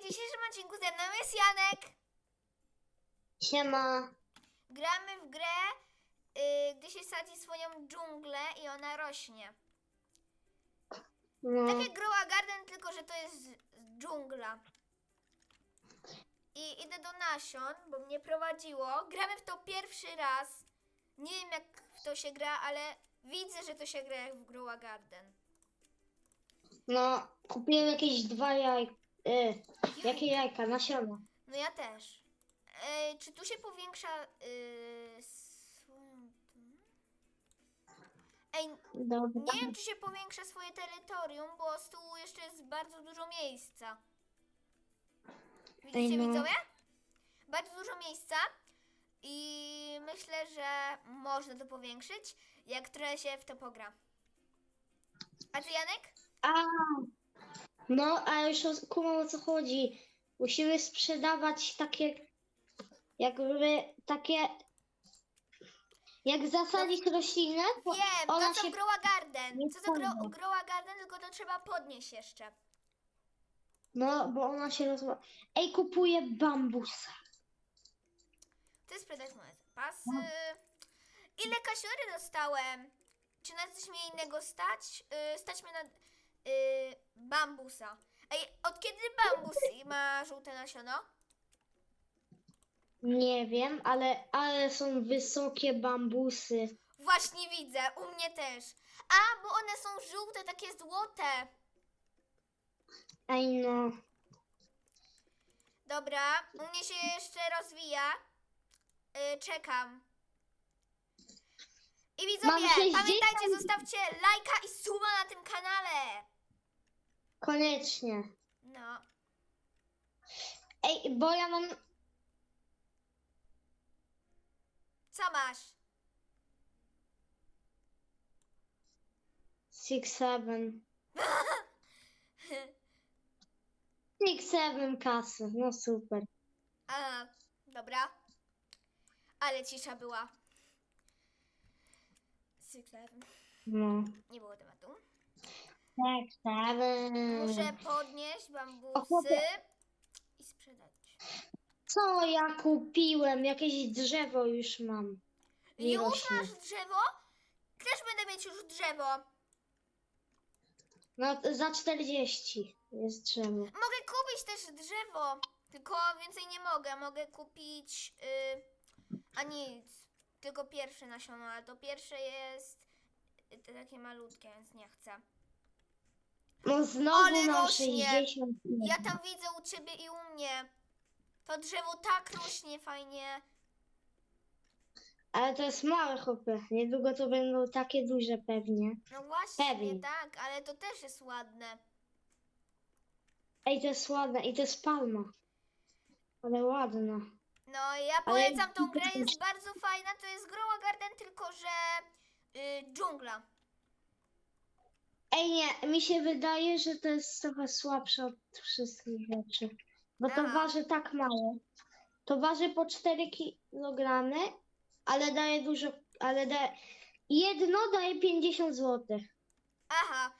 w dzisiejszym odcinku ze mną jest Janek. Siema. Gramy w grę, y, gdy się sadzi swoją dżunglę i ona rośnie. No, Tak jak Growa Garden, tylko że to jest dżungla. I idę do nasion, bo mnie prowadziło. Gramy w to pierwszy raz. Nie wiem jak w to się gra, ale widzę, że to się gra jak w Growa Garden. no kupiłem jakieś dwa jajka. E, jakie jajka? Nasiona. No ja też. Ej, czy tu się powiększa yy, swoją... Ej, Dobra. nie wiem czy się powiększa swoje terytorium, bo z tyłu jeszcze jest bardzo dużo miejsca. Widzicie Ej, no. widzowie? Bardzo dużo miejsca i myślę, że można to powiększyć, jak trochę się w to pogra. A ty Janek? A, no, a już o- kumam o co chodzi. Musimy sprzedawać takie, jakby takie, jak zasadzić roślinę, to Wiem, ona to co się... Growa Garden. nie Co to gro. Growa Garden, tylko to trzeba podnieść jeszcze. No, bo ona się rozła... Ej, kupuję bambusa. Ty sprzedać moje zapasy. Ile kasiury dostałem? Czy na coś mnie innego stać? Yy, stać mnie na yy, bambusa. Ej, od kiedy bambus ma żółte nasiono? Nie wiem, ale, ale są wysokie bambusy. Właśnie widzę, u mnie też. A, bo one są żółte, takie złote. Ej, no. Dobra, u mnie się jeszcze rozwija. Yy, czekam. I Mam widzowie, 60. pamiętajcie, zostawcie lajka i suba na tym kanale. Koniecznie. No. Ej, bo ja mam. Co masz? Six, seven. Six, seven kasy. No super. A, dobra. Ale cisza była. Six, seven. No. Nie było tematu. Six, seven. Muszę podnieść O, bambusy chłopie. i sprzedać. Co ja kupiłem? Jakieś drzewo już mam. Nie Już rośnie. masz drzewo? Też będę mieć już drzewo. No za 40 jest drzewo. Mogę kupić też drzewo. Tylko więcej nie mogę. Mogę kupić. y, a nic. Tylko pierwsze nasiono, ale to pierwsze jest y, takie malutkie, więc nie chcę. No znowu Ale mam rośnie. 60. Ja tam widzę u ciebie i u mnie. To drzewo tak rośnie fajnie. Ale to jest małe chłopie. Niedługo to będą takie duże pewnie. No właśnie, Pewnie. tak, ale to też jest ładne. Ej, to jest ładne i to jest palma. Ale ładna. No ja polecam tą grę, jest bardzo fajna. To jest Growa Garden, tylko że y, dżungla. Ej, nie, mi się wydaje, że to jest trochę słabsze od wszystkich rzeczy. Bo to Aha. waży tak mało. To waży po 4 kg, ale daje dużo, ale daje... Jedno daje 50 zł. Aha.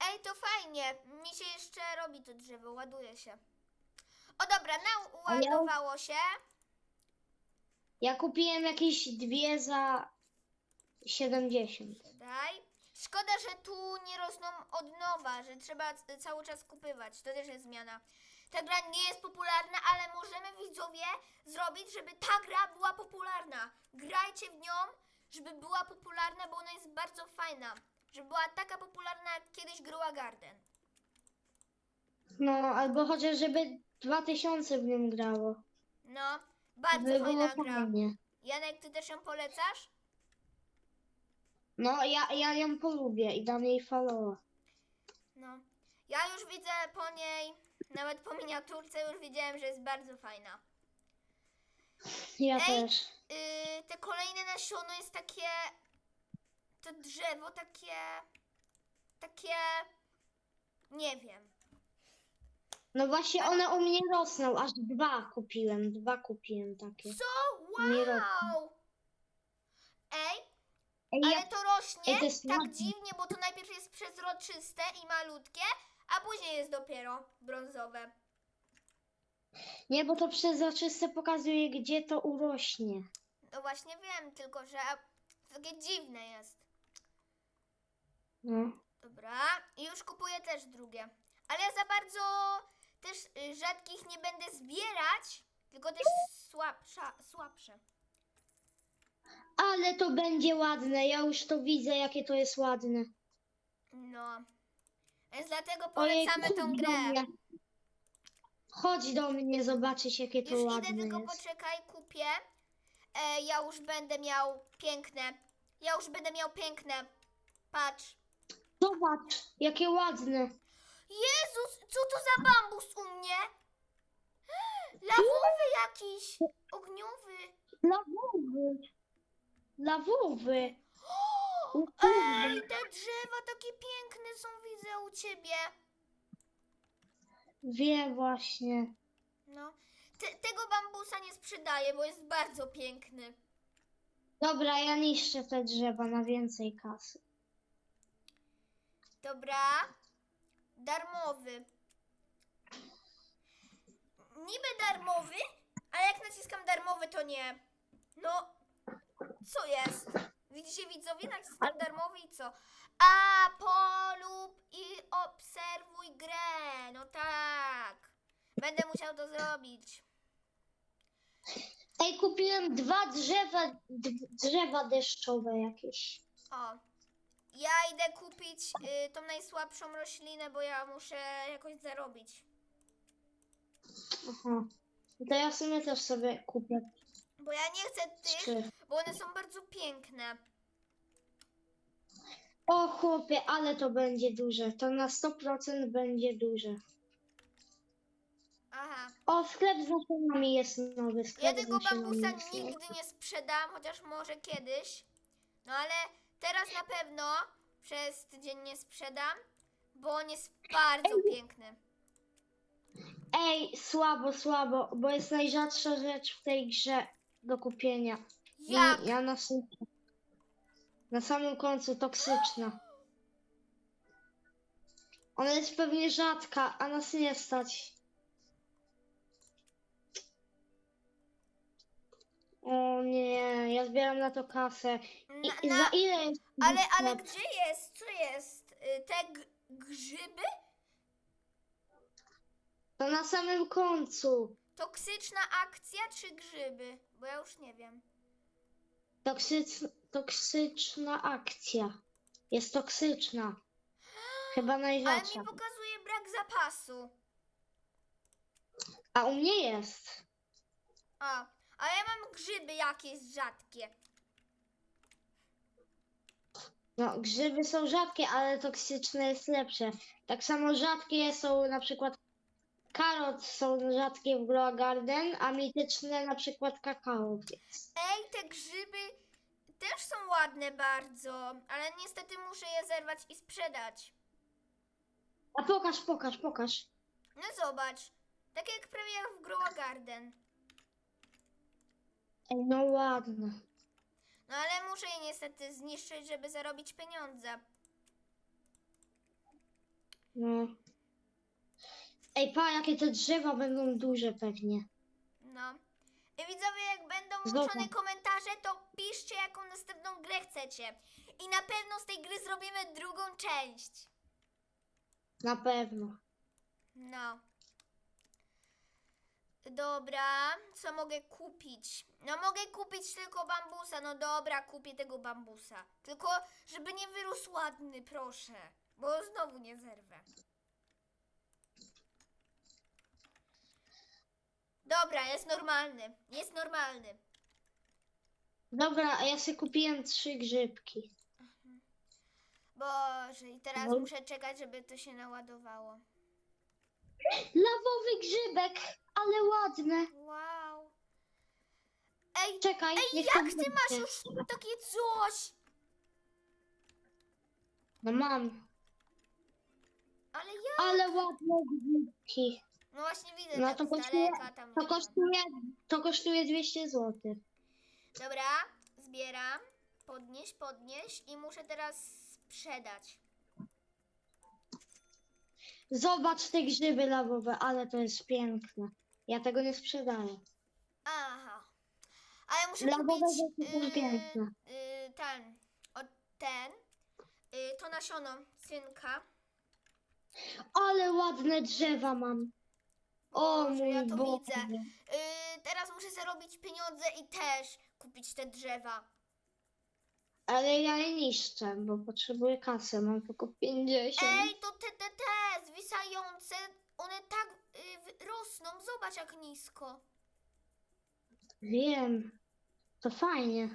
Ej, to fajnie. Mi się jeszcze robi to drzewo, ładuje się. O dobra, naładowało się. Ja kupiłem jakieś dwie za 70. Daj. Szkoda, że tu nie rosną od nowa, że trzeba c- cały czas kupywać. To też jest zmiana. Ta gra nie jest popularna, ale możemy widzowie zrobić, żeby ta gra była popularna. Grajcie w nią, żeby była popularna, bo ona jest bardzo fajna. Żeby była taka popularna jak kiedyś Growa Garden. No, albo chociaż żeby 2000 w nią grało. No, bardzo By było fajna gra. fajnie. Janek, ty też ją polecasz? No, ja, ja ją polubię i dam jej followa. No. Ja już widzę po niej, nawet po miniaturce już widziałem, że jest bardzo fajna. Ja Ej. też. Yy, te kolejne nasiono jest takie. To drzewo takie. Takie. Nie wiem. No właśnie one u mnie rosną, aż dwa kupiłem, dwa kupiłem takie. Co? Nie. Wow! Ej, Ej, ale ja, to rośnie Ej, to jest tak ładne. dziwnie, bo to najpierw jest przezroczyste i malutkie, a później jest dopiero brązowe. Nie, bo to przezroczyste pokazuje, gdzie to urośnie. No właśnie wiem, tylko że takie dziwne jest. No. Dobra, i już kupuję też drugie. Ale ja za bardzo też y, rzadkich nie będę zbierać, tylko też słabsza, słabsze. Ale to będzie ładne. Ja już to widzę, jakie to jest ładne. No. Więc dlatego Ojej, polecamy tą chodź do grę. mnie. Chodź do mnie zobaczyć, jakie to Już idę, ładne tylko jest. poczekaj, kupię. E, ja już będę miał piękne. Ja już będę miał piękne. Patrz. Zobacz, jakie ładne. Jezus, co to za bambus u mnie? Lawowy jakiś. Ogniowy. Lawowy. Lawowy. O, kurde. ej, te drzewa takie piękne są, widzę u ciebie. Wie właśnie. No. Te, tego bambusa nie sprzedaję, bo jest bardzo piękny. Dobra, ja niszczę te drzewa na więcej kasy. Dobra. Darmowy. Niby darmowy, ale jak naciskam darmowy, to nie. No, co jest? Widzicie widzowie? Naciskam darmowy i co? A, polub i obserwuj grę. No tak. Będę musiał to zrobić. Ej, kupiłem dwa drzewa, d- drzewa deszczowe jakieś. O. Ja idę kupić y, tą najsłabszą roślinę, bo ja muszę jakoś zarobić. Aha. To ja w sumie też sobie kupię Bo ja nie chcę tych, trzy. Bo one są bardzo piękne. O chłopie, ale to będzie duże. To na 100% będzie duże. Aha. O, sklep z nasionami jest nowy. Ja Sklep z tego bambusa jest nowy. nigdy nie sprzedam, chociaż może kiedyś. No ale teraz na pewno przez tydzień nie sprzedam, bo on jest bardzo piękny. Ej, słabo, słabo, bo jest najrzadsza rzecz w tej grze do kupienia. Jak? ja na, na samym końcu toksyczna. Ona jest pewnie rzadka, a nas nie stać. O nie, ja zbieram na to kasę. I, Na, i na, za ile jest? ale, ale sklep? gdzie jest? Co jest? Y, Te g- grzyby? To na samym końcu. Toksyczna akcja czy grzyby? Bo ja już nie wiem. Toksycz, toksyczna akcja. Jest toksyczna. Chyba Ale najrzadsza. mi pokazuje brak zapasu. A u mnie jest. A, a ja mam grzyby jakieś rzadkie. No, grzyby są rzadkie, ale toksyczne jest lepsze. Tak samo rzadkie są na przykład karot są rzadkie w Grow Garden, a mityczne na przykład kakao. Jest. Ej, te grzyby też są ładne bardzo, ale niestety muszę je zerwać i sprzedać. A pokaż, pokaż, pokaż. No zobacz, tak jak prawie jak w Grow Garden. Ej, no ładne. No ale muszę je niestety zniszczyć, żeby zarobić pieniądze. No. Ej, pa, jakie te drzewa będą duże pewnie. No. I widzowie, jak będą Zobacz. włączone komentarze, to piszcie, jaką następną grę chcecie. I na pewno z tej gry zrobimy drugą część. Na pewno. No. Dobra, co mogę kupić? No mogę kupić tylko bambusa. No dobra, kupię tego bambusa. Tylko, żeby nie wyrósł ładny, proszę. Bo znowu nie zerwę. Dobra, jest normalny. Jest normalny. Dobra, a ja sobie kupiłem trzy grzybki. Boże, i teraz No. muszę czekać, żeby to się naładowało. Lawowy grzybek, ale ładne. Wow. Ej, Czekaj, ej, niech jak ty będzie. masz już takie coś? No mam. Ale ja. Ale ładne grzybki. No właśnie widzę No tak to z kosztuje- daleka tam. To nie ma. kosztuje, to kosztuje 200 zł. Dobra, zbieram. Podnieś, podnieś i muszę teraz sprzedać. Zobacz te grzyby lawowe, ale to jest piękne. Ja tego nie sprzedaję. Aha. A ja muszę Dla kupić Boga to są piękne. y, ten, o, ten, y, to nasiono synka. Ale ładne drzewa mam. O Boże, mój ja to Boże. widzę. Y, teraz muszę zarobić pieniądze i też kupić te drzewa. Ale ja je niszczę, bo potrzebuję kasy. Mam tylko 50. Ej, to te, te, te zwisające, one tak y, w- rosną, zobacz jak nisko. Wiem. To fajnie.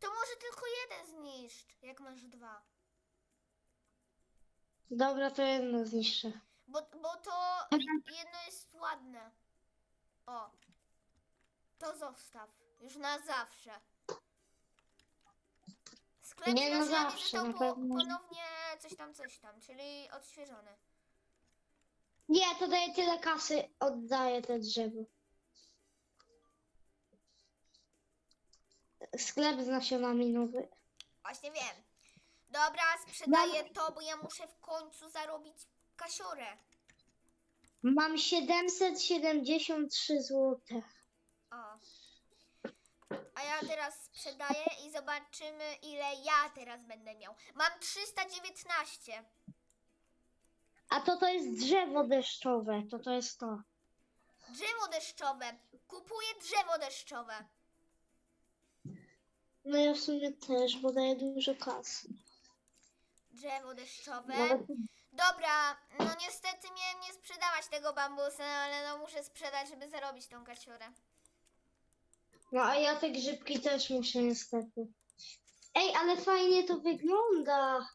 To może tylko jeden zniszcz, jak masz dwa. Dobra, to jedno zniszczę. Bo, bo to jedno jest ładne. O. To zostaw. Już na zawsze. Sklep Nie z na zawsze, został na po, pewno. ponownie coś tam, coś tam, czyli odświeżony. Nie, to daję tyle kasy, oddaję te drzewo. Sklep z nasionami nowy. Właśnie wiem. Dobra, sprzedaję to, bo ja muszę w końcu zarobić kasiorę. Mam 773 zł. O. A ja teraz sprzedaję i zobaczymy, ile ja teraz będę miał. Mam 319. A to to jest drzewo deszczowe, to to jest to. Drzewo deszczowe. Kupuję drzewo deszczowe. No ja w sumie też, bo daję dużo kasy. Drzewo deszczowe. Nawet Dobra, no niestety miałem nie sprzedawać tego bambusa, ale no muszę sprzedać, żeby zarobić tą kasiorę. No a ja te grzybki też muszę niestety. Ej, ale fajnie to wygląda.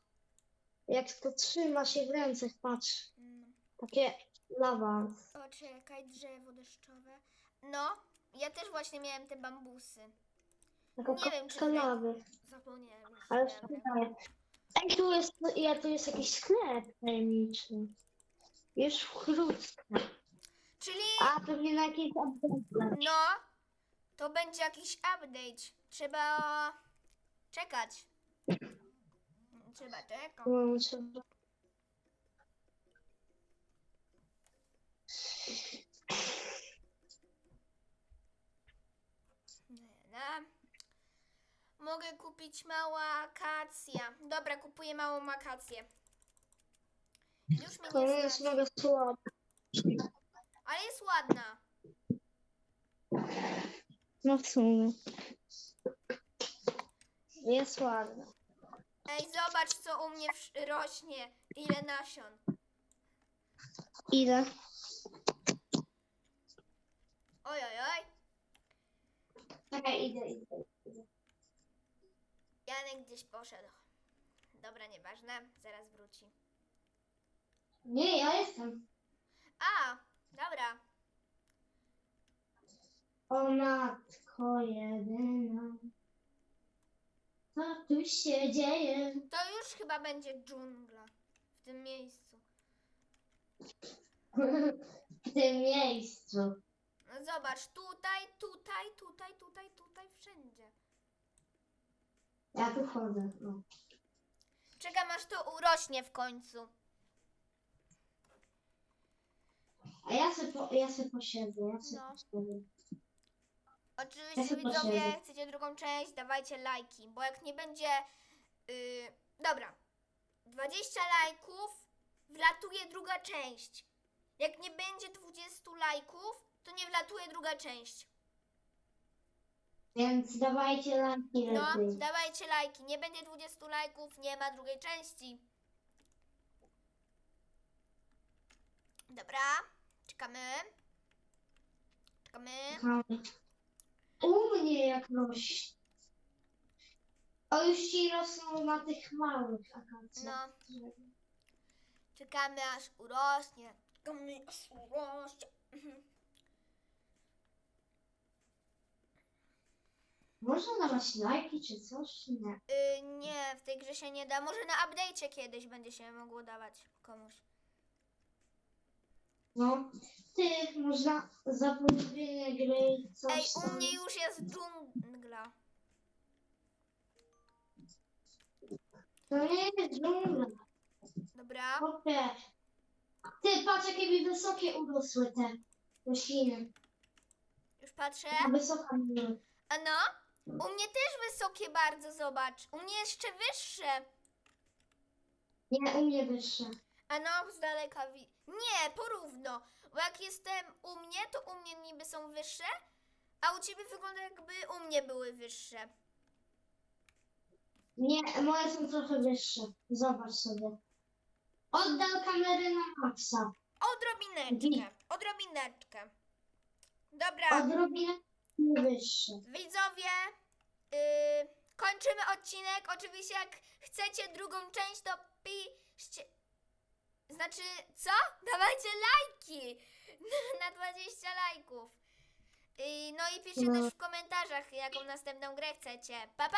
Jak to trzyma się w ręce, patrz. Mm, Takie lawa. Poczekaj, drzewo deszczowe. No, ja też właśnie miałem te bambusy. Taka Nie wiem, czy lawy. Zapomniałem już. Ale sprzedaję. Ej, tu jest, ja, tu jest jakiś sklep tajemniczy. Już wkrótce. Czyli A, pewnie na jakiejś update. No, to będzie jakiś update. Trzeba czekać. Trzeba czekać. No, trzeba. Dobra. Mogę kupić mała akacja. Dobra, kupuję małą akację. Już mi To nie jest stać. mega słabe. Ale jest ładna. No w sumie. Jest ładna. Ej, zobacz co u mnie wsz- rośnie. Ile nasion. Ile? Oj, oj, oj. Czekaj, idę, idę. Janek gdzieś poszedł. Dobra, nieważne. Zaraz wróci. Nie, ja jestem. A, dobra. O matko jedyna. Co tu się dzieje? To już chyba będzie dżungla. W tym miejscu. w tym miejscu. No zobacz, tutaj, tutaj, tutaj, tutaj, tutaj, wszędzie. Ja tu chodzę. No. Czekam aż to urośnie w końcu. A ja se, po, ja se posiedzę. Ja se No. posiedzę. Oczywiście sobie widzowie, posiedzę. chcecie drugą część, dawajcie lajki, bo jak nie będzie... Yy, dobra, 20 lajków, wlatuje druga część. Jak nie będzie 20 lajków, to nie wlatuje druga część. Więc dawajcie lajki No, lepiej. dawajcie lajki. Nie będzie 20 lajków, nie ma drugiej części. Dobra, czekamy. Czekamy. U mnie jak rośnie. O, już ci rosną na tych małych akacjach. No, czekamy aż urośnie. Czekamy aż urośnie. Można dawać lajki czy coś? Nie. Y, nie, w tej grze się nie da. Może na update'cie kiedyś będzie się mogło dawać komuś. No, ty można za polubienie gry i coś Ej, u tam. mnie już jest dżungla. To nie jest dżungla. Dobra. Chłopie. Ty, patrz jakie mi wysokie urosły te rośliny. patrzę. A wysoka. A no, u mnie też wysokie bardzo, zobacz. U mnie jeszcze wyższe. Nie, u mnie wyższe. A no, z daleka wi... Nie, porówno. Bo jak jestem u mnie, to u mnie niby są wyższe, a u ciebie wygląda jakby u mnie były wyższe. Nie, moje są trochę wyższe. Zobacz sobie. Oddal kamerę na maksa. Odrobineczkę, odrobineczkę. Dobra, Odrobinę wyższe. widzowie, yy, kończymy odcinek. Oczywiście jak chcecie drugą część, to piszcie... Znaczy, co? Dawajcie lajki na 20 lajków. Yy, no i piszcie No. też w komentarzach, jaką następną grę chcecie. Pa, pa!